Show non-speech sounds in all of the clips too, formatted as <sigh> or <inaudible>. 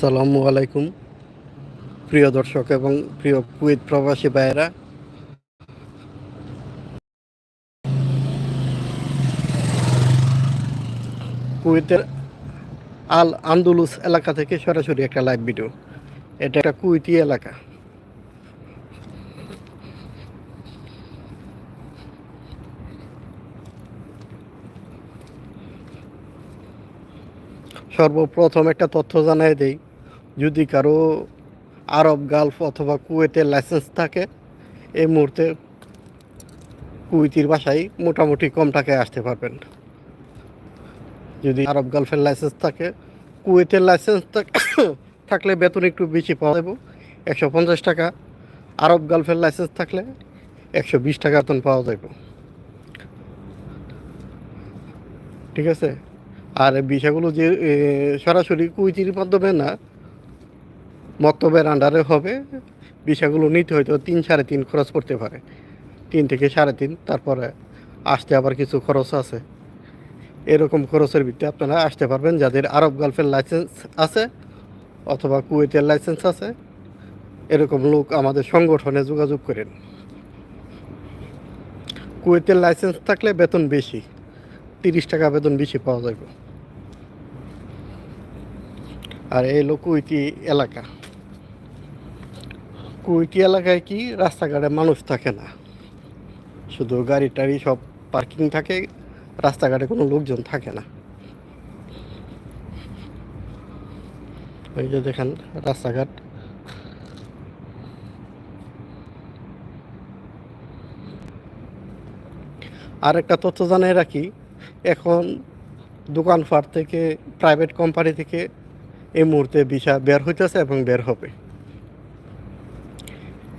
আসসালামু আলাইকুম, প্রিয় দর্শক এবং প্রিয় কুয়েত প্রবাসী ভাইয়েরা। কুয়েতের আল আন্দুলুস এলাকা থেকে সরাসরি একটা লাইভ ভিডিও এটা একটা কুয়েতি এলাকা। সর্বপ্রথম একটা তথ্য জানাই দেই যদি কারও আরব, গালফ অথবা কুয়েতের লাইসেন্স থাকে, এই মুহূর্তে কুয়েতির বাসায় মোটামুটি কম টাকায় আসতে পারবেন। যদি আরব, গালফের লাইসেন্স থাকে, কুয়েতের লাইসেন্স থাকলে বেতন একটু বেশি পাওয়া যাবে। একশো পঞ্চাশ টাকা, আরব, গালফের লাইসেন্স থাকলে একশো বিশ টাকা বেতন পাওয়া যাবে। ঠিক আছে? আর বিষয়গুলো যে সরাসরি কুইতির মাধ্যমে না মক্তবের আন্ডারে হবে। বিষয়গুলো নিতে হয়তো তিন সাড়ে তিন খরচ করতে পারে। তিন থেকে সাড়ে তিন, তারপরে আসতে আবার কিছু খরচ আছে। এরকম খরচের ভিত্তিতে আপনারা আসতে পারবেন, যাদের আরব গালফের লাইসেন্স আছে অথবা কুয়েতের লাইসেন্স আছে। এরকম লোক আমাদের সংগঠনে যোগাযোগ করেন। কুয়েতের লাইসেন্স থাকলে বেতন বেশি, তিরিশ টাকা বেতন বেশি পাওয়া যাবে। আর এই হলো কুইটি এলাকা। কুইটি এলাকায় কি রাস্তাঘাটে মানুষ থাকে না? শুধু গাড়ি টাড়ি সব পার্কিং থাকে, রাস্তাঘাটে কোনো লোকজন থাকে না। ওই যে দেখেন রাস্তাঘাট। আর একটা তথ্য জানাই রাখি, এখন দোকানপাট থেকে প্রাইভেট কোম্পানি থেকে এই মুহূর্তে ভিসা বের হইতেছে এবং বের হবে।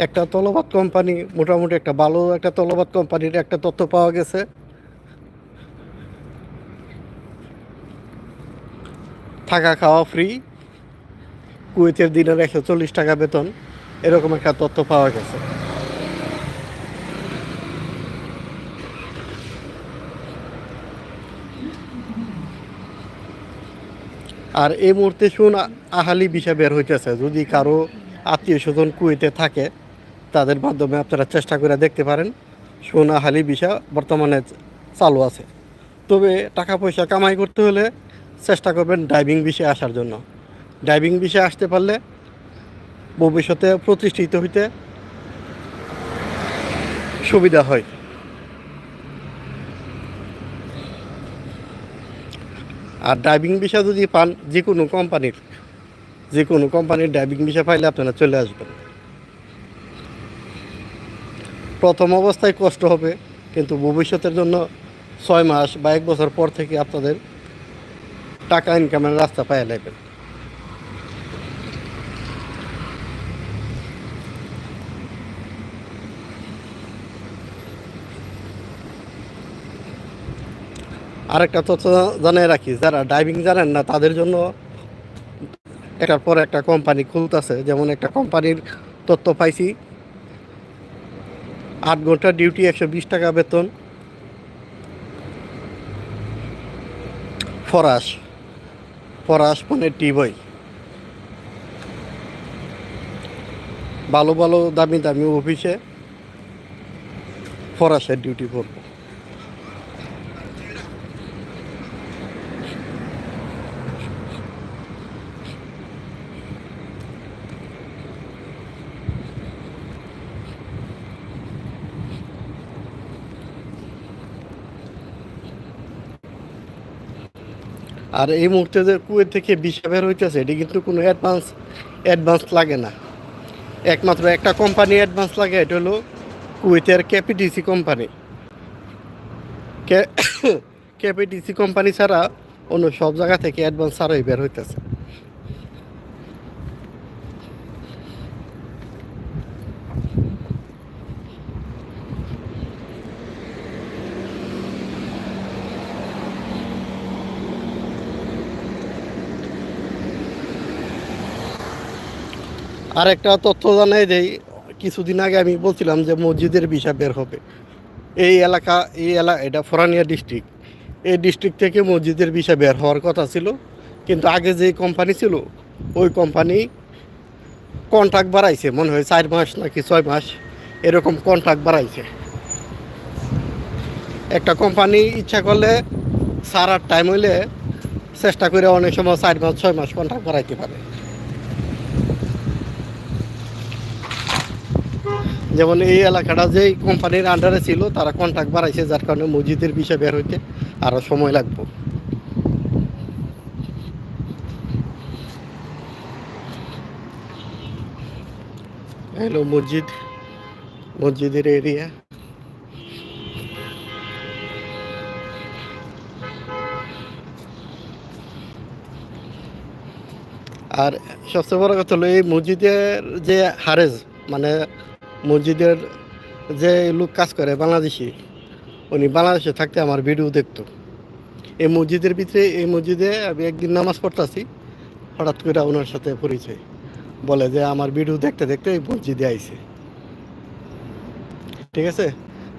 একটা তলবাদ কোম্পানি, মোটামুটি একটা ভালো একটা তলবাদ কোম্পানির একটা তথ্য পাওয়া গেছে। থাকা খাওয়া ফ্রি কুয়েতের দিনের একশো চল্লিশ টাকা বেতন, এরকম একটা তথ্য পাওয়া গেছে। আর এই মুহূর্তে শুন আহালি বিষয় বের হইতেছে। যদি কারও আত্মীয় স্বজন কুয়েতে থাকে তাদের মাধ্যমে আপনারা চেষ্টা করে দেখতে পারেন। শুন আহালি বিষয় বর্তমানে চালু আছে। তবে টাকা পয়সা কামাই করতে হলে চেষ্টা করবেন ড্রাইভিং বিষয়ে আসার জন্য। ড্রাইভিং বিষয়ে আসতে পারলে ভবিষ্যতে প্রতিষ্ঠিত হইতে সুবিধা হয়। আর ড্রাইভিং ভিসা যদি পান যে কোনো কোম্পানির যে কোনো কোম্পানির ড্রাইভিং ভিসা পাইলে আপনারা চলে আসবেন। প্রথম অবস্থায় কষ্ট হবে, কিন্তু ভবিষ্যতের জন্য ছয় মাস বা এক বছর পর থেকে আপনাদের টাকা ইনকামের রাস্তা পাইয়া নেবেন আরেকটা তথ্য জানিয়ে রাখি, যারা ড্রাইভিং জানেন না, তাদের জন্য একটার পর একটা কোম্পানি খুলতেছে। যেমন একটা কোম্পানির তথ্য পাইছি আট ঘণ্টা ডিউটি একশো বিশ টাকা বেতন। ফরাস। ফরাস মানে টিবই ভালো ভালো দামি দামি অফিসে ফরাসের ডিউটি করব আর এই মুহূর্তে যে কুয়ের থেকে বিষে বের হইতেছে, এটি কিন্তু কোনো অ্যাডভান্স অ্যাডভান্স লাগে না। একমাত্র একটা কোম্পানি অ্যাডভান্স লাগে, এটা হলো কুয়েতের ক্যাপিটিসি কোম্পানি ক্যাপিটিসি কোম্পানি ছাড়া অন্য সব জায়গা থেকে অ্যাডভান্স ছাড়াই বের হইতেছে। আর একটা তথ্য জানাই দেই, কিছুদিন আগে আমি বলছিলাম যে মসজিদের বিষয় বের হবে। এই এলাকা এই এলাকা এটা ফরানিয়া ডিস্ট্রিক্ট এই ডিস্ট্রিক্ট থেকে মসজিদের বিষয় বের হওয়ার কথা ছিল, কিন্তু আগে যে কোম্পানি ছিল, ওই কোম্পানি কন্ট্রাক্ট বাড়াইছে, মনে হয় চার মাস নাকি ছয় মাস, এরকম কন্ট্রাক্ট বাড়াইছে। একটা কোম্পানি ইচ্ছা করলে সারার টাইম হইলে চেষ্টা করে অনেক সময় চার মাস, ছয় মাস কন্ট্রাক্ট বাড়াইতে পারে। যেমন এই এলাকাটা যেই কোম্পানির আন্ডারে ছিল, তারা কন্ট্রাক্ট বাড়াইছে, যার কারণে মসজিদের বিষয় বের হইতে আরও সময় লাগবে। হ্যালো, মসজিদ। মসজিদের এরিয়া আর সবচেয়ে বড় কথা হলো, এই মসজিদের যে হারেজ মানে মসজিদের যে লোক কাজ করে বাংলাদেশি, উনি বাংলাদেশে থাকতে আমার ভিডিও দেখতো। এই মসজিদের ভিতরে, এই মসজিদে আমি একদিন নামাজ পড়তাছি, হঠাৎ করে ওনার সাথে পরিচয়। বলে যে আমার ভিডিও দেখতে দেখতে এই মসজিদে আইছে। ঠিক আছে?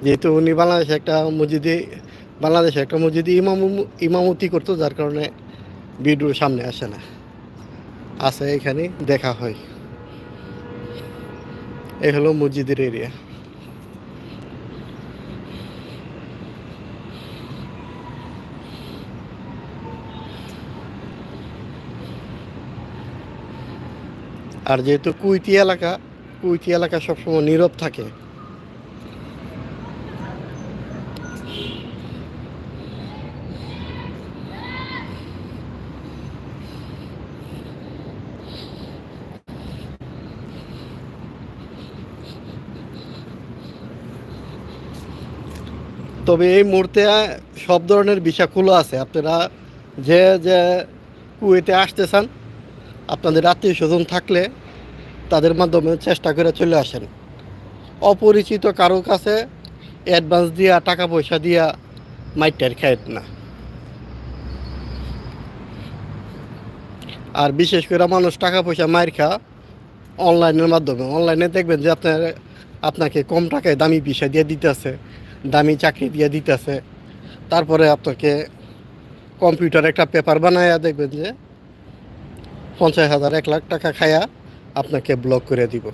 যেহেতু উনি বাংলাদেশে একটা মসজিদে, বাংলাদেশে একটা মসজিদে ইমাম, ইমামতি করতো, যার কারণে ভিডিও সামনে আসে না। আছে এখানে, দেখা হয়। এই হলো মসজিদের এরিয়া আর যেহেতু কুইতি এলাকা কুইতি এলাকা সবসময় নীরব থাকে তবে এই মুহূর্তে সব ধরনের ভিসা খোলা আছে। আপনারা যে যে কুয়েতে আসতে চান, আপনাদের আত্মীয় স্বজন থাকলে তাদের মাধ্যমে চেষ্টা করে চলে আসেন। অপরিচিত কারও কাছে অ্যাডভান্স দিয়া টাকা পয়সা দিয়া মাইটার খায় না। আর বিশেষ করে মানুষ টাকা পয়সা মায়ের খা অনলাইনের মাধ্যমে। অনলাইনে দেখবেন যে আপনার, আপনাকে কম টাকায় দামি বিষয় দিয়ে দিতেছে। দামি চাকরি দিয়ে দিতেছে। তারপরে আপনাকে কম্পিউটার একটা পেপার বানায়া দেখবেন যে পঞ্চাশ হাজার, এক লাখ টাকা খায়া আপনাকে ব্লক করে দিব।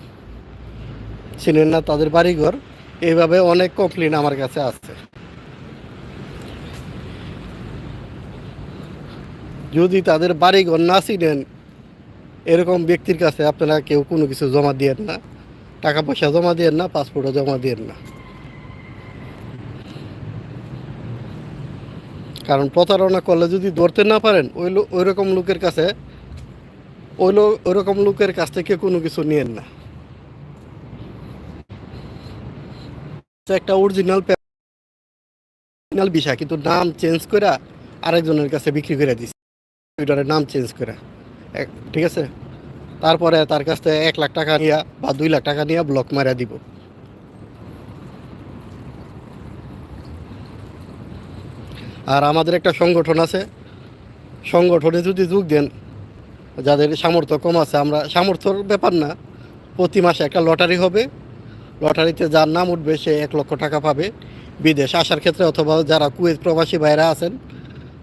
চিনেন না তাদের বাড়িঘর, এইভাবে অনেক কমপ্লেন আমার কাছে আছে। যদি তাদের বাড়িঘর না চিনেন, এরকম ব্যক্তির কাছে আপনারা কেউ কোনো কিছু জমা দিয়েন না, টাকা পয়সা জমা দিয়েন না পাসপোর্টও জমা দিয়েন না। কারণ প্রতারণা করলে যদি ধরতে না পারেন, ওই ওই রকম লোকের কাছে, ওই ওই রকম লোকের কাছ থেকে কোনো কিছু নিয়েন না। একটা অরিজিনাল অরিজিনাল বিষয়, কিন্তু নাম চেঞ্জ করে আরেকজনের কাছে বিক্রি করে দিছে। কম্পিউটারের নাম চেঞ্জ করে ঠিক আছে? তারপরে তার কাছ থেকে এক লাখ টাকা নিয়ে বা দুই লাখ টাকা নিয়ে ব্লক মারা দিব। আর আমাদের একটা সংগঠন আছে। সংগঠনে যদি যোগ দেন, যাদের সামর্থ্য কম আছে, আমরা সামর্থ্যর ব্যাপার না। প্রতি মাসে একটা লটারি হবে। লটারিতে যার নাম উঠবে, সে এক লক্ষ টাকা পাবে। বিদেশ আসার ক্ষেত্রে অথবা যারা কুয়েত প্রবাসী বাইরে আছেন,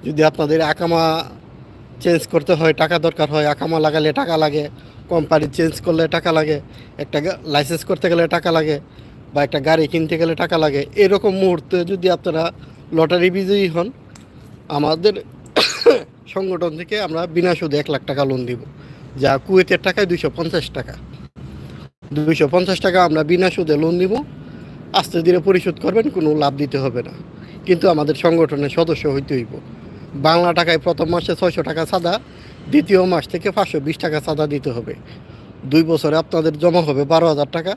যদি আপনাদের আকামা চেঞ্জ করতে হয়, টাকা দরকার হয়, আকামা লাগালে টাকা লাগে, কোম্পানি চেঞ্জ করলে টাকা লাগে, একটা লাইসেন্স করতে গেলে টাকা লাগে, বা একটা গাড়ি কিনতে গেলে টাকা লাগে, এরকম মুহূর্তে যদি আপনারা লটারি বিজয়ী হন। আমাদের <coughs> সংগঠন থেকে আমরা বিনা সুদে এক লাখ টাকা লোন দিব। যা কুয়েতের টাকায় দুইশো পঞ্চাশ টাকা। দুইশো পঞ্চাশ টাকা আমরা বিনা সুদে লোন দিব। আস্তে ধীরে পরিশোধ করবেন, কোনো লাভ দিতে হবে না। কিন্তু আমাদের সংগঠনের সদস্য হইতে হইব। বাংলা টাকায় প্রথম মাসে ছয়শো টাকা সাদা, দ্বিতীয় মাস থেকে পাঁচশো বিশ টাকা সাদা দিতে হবে। দুই বছরে আপনাদের জমা হবে বারো হাজার টাকা।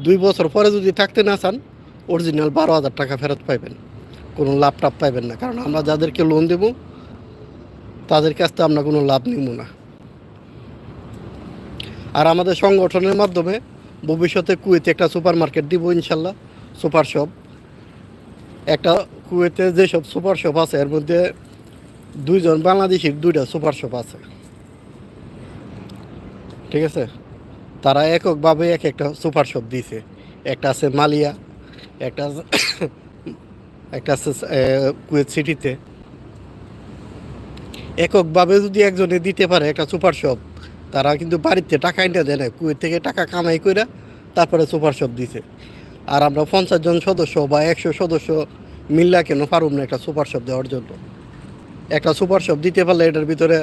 দুই বছর পরে যদি থাকতে না চান, অরিজিনাল বারো হাজার টাকা ফেরত পাইবেন। কোনো লাভ টাভ পাইবেন না। কারণ আমরা যাদেরকে লোন দেব, তাদের কাছ থেকে আমরা কোনো লাভ নিব না। আর আমাদের সংগঠনের মাধ্যমে ভবিষ্যতে কুয়েতে একটা সুপার মার্কেট দিব ইনশাল্লাহ, সুপার শপ। একটা কুয়েতে যেসব সুপার শপ আছে, এর মধ্যে দুইজন বাংলাদেশির দুইটা সুপার শপ আছে। ঠিক আছে? তারা এককভাবে এক একটা সুপার শপ দিয়েছে একটা আছে মালিয়া, একটা একটা কুয়েত সিটিতে এককভাবে যদি একজনে দিতে পারে একটা সুপার শপ তারা কিন্তু বাড়িতে টাকা এনে দেয় না। কুয়েত থেকে টাকা কামাই করে তারপরে সুপার শপ দিছে। আর আমরা পঞ্চাশ জন সদস্য বা একশো সদস্য মিল্লা কেন পারুম না একটা সুপার শপ দেওয়ার জন্য? একটা সুপার শপ দিতে পারলে এটার ভিতরে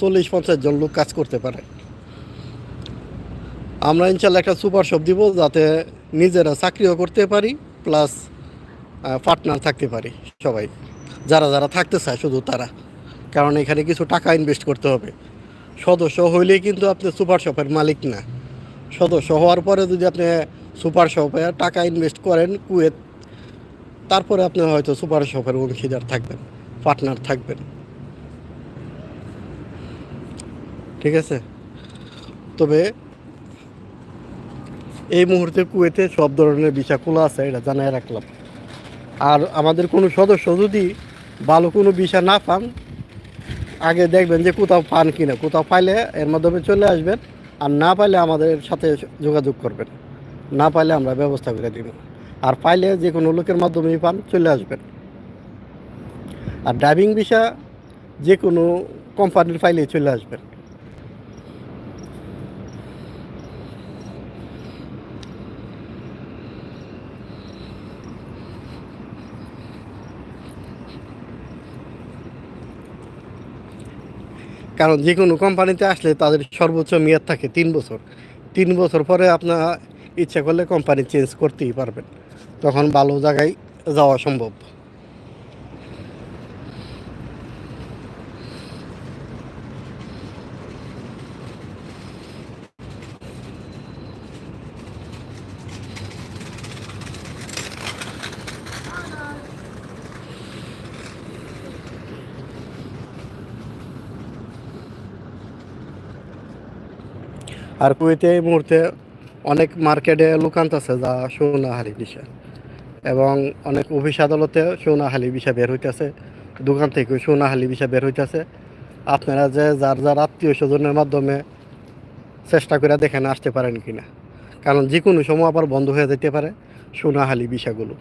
চল্লিশ পঞ্চাশ জন লোক কাজ করতে পারে। আমরা ইনশাল্লাহ একটা সুপার শপ দিব যাতে নিজেরা চাকরিও করতে পারি প্লাস পার্টনার থাকতে পারি সবাই। যারা যারা থাকতে চায় শুধু তারা। কারণ এখানে কিছু টাকা ইনভেস্ট করতে হবে। সদস্য হইলেই কিন্তু আপনি সুপার শপের মালিক না। সদস্য হওয়ার পরে যদি আপনি সুপার শপে টাকা ইনভেস্ট করেন কুয়েত, তারপরে আপনি হয়তো সুপার শপের অংশীদার থাকবেন পার্টনার থাকবেন। ঠিক আছে? তবে এই মুহূর্তে কুয়েতে সব ধরনের ভিসা খোলা আছে, এটা জানাই রাখলাম। আর আমাদের কোনো সদস্য যদি ভালো কোনো ভিসা না পান, আগে দেখবেন যে কোথাও পান কিনা। কোথাও পাইলে এর মাধ্যমে চলে আসবেন, আর না পাইলে আমাদের সাথে যোগাযোগ করবেন। না পাইলে আমরা ব্যবস্থা করে দিব। আর পাইলে যে কোনো লোকের মাধ্যমেই পান, চলে আসবেন। আর ড্রাইভিং ভিসা যে কোনো কোম্পানির পাইলে চলে আসবেন। কারণ যে কোনো কোম্পানিতে আসলে তাদের সর্বোচ্চ মেয়াদ থাকে তিন বছর। তিন বছর পরে আপনার ইচ্ছা করলে কোম্পানি চেঞ্জ করতেই পারবেন। তখন ভালো জায়গায় যাওয়া সম্ভব। আর কুয়েতে এই মুহূর্তে অনেক মার্কেটে লুকান্ত আছে যা সৌনাহালি বিষা এবং অনেক অফিস আদালতে সৌনাহালি বিষা বের হইতেছে। দোকান থেকে সৌনাহালি বিষা বের হইতেছে। আপনারা যে যার যার আত্মীয় স্বজনের মাধ্যমে চেষ্টা করে দেখেন আসতে পারেন কিনা। কারণ যে কোনো সময় আবার বন্ধ হয়ে যেতে পারে সোনাহালি বিষাগুলো